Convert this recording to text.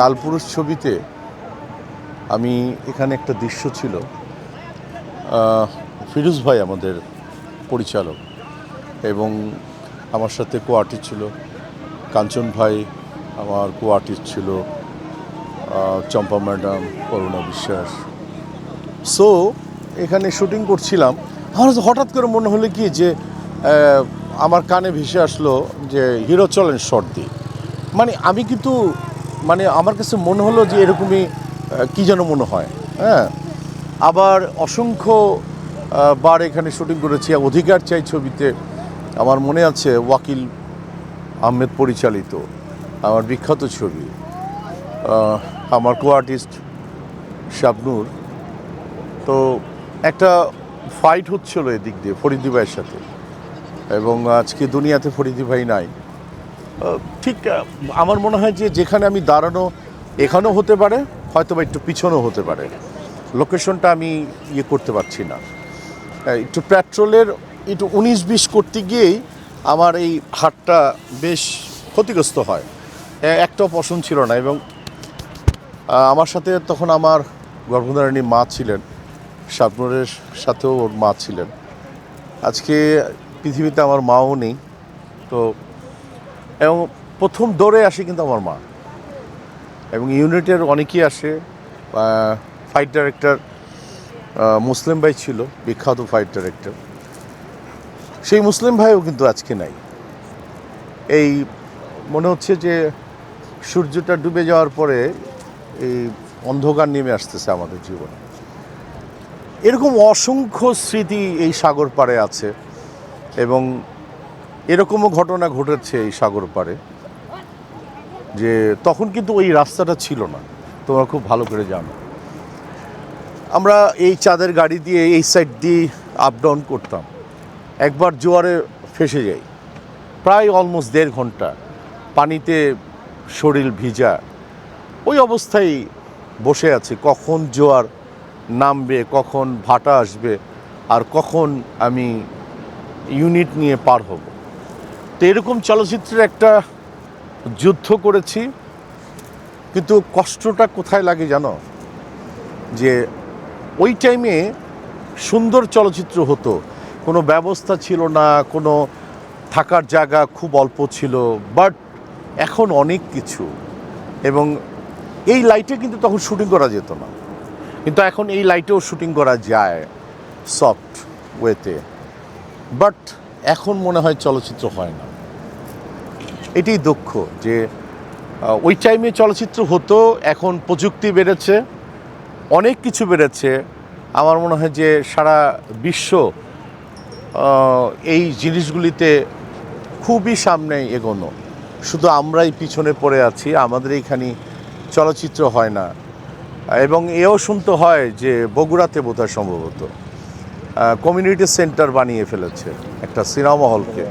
কালপুরুষ ছবিতে আমি এখানে একটা দৃশ্য ছিল। ফিরোজ ভাই আমাদের পরিচালক এবং আমার সাথে কো আর্টিস্ট ছিল। কাঞ্চন ভাই আমার কো আর্টিস্ট ছিল চম্পা ম্যাডাম করুণা বিশ্বাস। সো এখানে শুটিং করছিলাম। আমার হঠাৎ করে মনে হলো কি যে আমার কানে ভেসে আসলো যে, হিরো চলেন শর্ট দিয়ে। মানে আমি কিন্তু মানে আমার কাছে মনে হলো যে এরকমই কি যেন মনে হয় হ্যাঁ? আবার অসংখ্য বার এখানে শুটিং করেছি অধিকার চাই ছবিতে, আমার মনে আছে ওয়াকিল আহমেদ পরিচালিত, আমার বিখ্যাত ছবি আমার কো আর্টিস্ট শাবনুর। তো একটা ফাইট হচ্ছিল এদিক দিয়ে, ফরিদি ভাইয়ের সাথে, এবং আজকে দুনিয়াতে ফরিদি ভাই নাই। ঠিক আমার মনে হয় যে যেখানে আমি দাঁড়ানো এখানেও হতে পারে হয়তো বা একটু পিছনেও হতে পারে। লোকেশনটা আমি ইয়ে করতে পারছি না। একটু পেট্রোলের একটু উনিশ বিশ করতে গিয়েই আমার এই হাটটা বেশ ক্ষতিগ্রস্ত হয়। একটাও পছন্দ ছিল না এবং আমার সাথে তখন আমার গর্ভধারিণী মা ছিলেন শাবনুরের সাথেও ওর মা ছিলেন। আজকে পৃথিবীতে আমার মাও নেই, তো এবং প্রথম দৌড়ে আসে কিন্তু আমার মা। এবং ইউনিটের অনেকেই আসে। ফাইট ডাইরেক্টর মুসলিম ভাই ছিল, বিখ্যাত ফাইট ডাইরেক্টর সেই মুসলিম ভাইও কিন্তু আজকে নাই। এই মনে হচ্ছে যে সূর্যটা ডুবে যাওয়ার পরে এই অন্ধকার নেমে আসতেছে আমাদের জীবনে। এরকম অসংখ্য স্মৃতি এই সাগর পাড়ে আছে। এবং এরকমও ঘটনা ঘটেছে এই সাগর পাড়ে, যে তখন কিন্তু ওই রাস্তাটা ছিল না। তোমরা খুব ভালো করে জানো। আমরা এই চাঁদের গাড়ি দিয়ে এই সাইড দিয়ে আপ ডাউন করতাম। একবার জোয়ারে ফেসে যাই। প্রায় অলমোস্ট দেড় ঘণ্টা পানিতে শরীর ভিজা। ওই অবস্থায় বসে আছে, কখন জোয়ার নামবে, কখন ভাটা আসবে, আর কখন আমি ইউনিট নিয়ে পার হব। তো এরকম চলচ্চিত্রের একটা যুদ্ধ করেছি, কিন্তু কষ্টটা কোথায় লাগে জানো? যে ওই টাইমে সুন্দর চলচ্চিত্র হতো। কোনো ব্যবস্থা ছিল না, কোনো থাকার জায়গা খুব অল্প ছিল বাট এখন অনেক কিছু। এবং এই লাইটে কিন্তু তখন শুটিং করা যেত না। কিন্তু এখন এই লাইটেও শুটিং করা যায় সফট ওয়েতে বাট এখন মনে হয় চলচ্চিত্র হয় না। এটাই দুঃখ যে ওই টাইমে চলচ্চিত্র হতো, এখন প্রযুক্তি বেড়েছে, অনেক কিছু বেড়েছে। আমার মনে হয় যে সারা বিশ্ব এই জিনিসগুলিতে খুবই সামনে এগোনো। শুধু আমরাই পিছনে পড়ে আছি, আমাদের এইখানে চলচ্চিত্র হয় না। এবং এও শুনতে হয় যে বগুড়াতে বোধহয় সম্ভবত। কমিউনিটি সেন্টার বানিয়ে ফেলেছে একটা সিনেমা হলকে।